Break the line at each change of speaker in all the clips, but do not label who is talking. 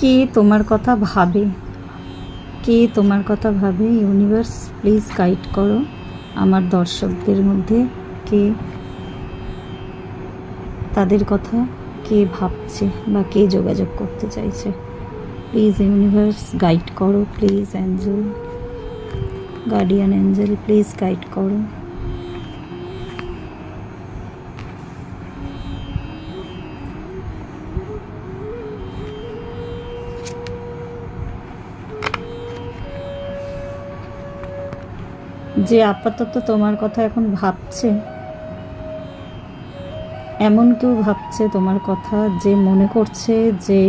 কে তোমার কথা ভাবে? কে তোমার কথা ভাবে? ইউনিভার্স, প্লিজ গাইড করো। আমার দর্শকদের মধ্যে কে তাদের কথা কে ভাবছে বা কে যোগাযোগ করতে চাইছে? প্লিজ ইউনিভার্স, গাইড করো। Please angel, guardian angel, please guide করো। যে আপাতত তোমার কথা এখন ভাবছে, এমন কেউ ভাবছে তোমার কথা যে মনে করছে যে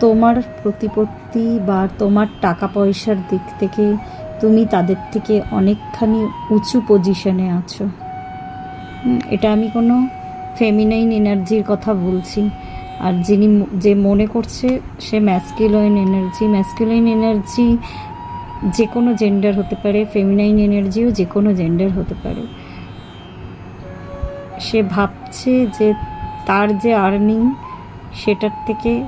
তোমার প্রতিপত্তি বা তোমার টাকা পয়সার দিক থেকে তুমি তাদের থেকে অনেকখানি উঁচু পজিশনে আছো। এটা আমি কোনো ফেমিনাইন এনার্জির কথা বলছি। আর যিনি যে মনে করছে সে ম্যাসকিউলাইন এনার্জি ম্যাসকিউলাইন এনার্জি যে কোনো জেন্ডার হতে পারে ফেমিনাইন এনার্জিও যে কোনো জেন্ডার হতে পারে। সে ভাবছে যে তার যে আর্নিং সেটার থেকে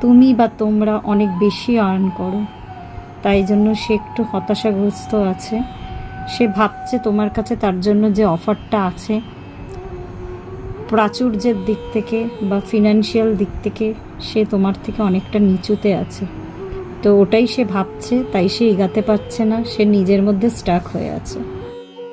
তুমি বা তোমরা অনেক বেশি আর্ন করো। তাই জন্য সে একটু হতাশাগ্রস্ত আছে। সে ভাবছে তোমার কাছে তার জন্য যে অফারটা আছে, প্রাচুর্যের দিক থেকে বা ফিনান্সিয়াল দিক থেকে সে তোমার থেকে অনেকটা নিচুতে আছে। তো ওটাই সে ভাবছে, তাই সে এগাতে পারছে না, সে নিজের মধ্যে স্টাক হয়ে আছে।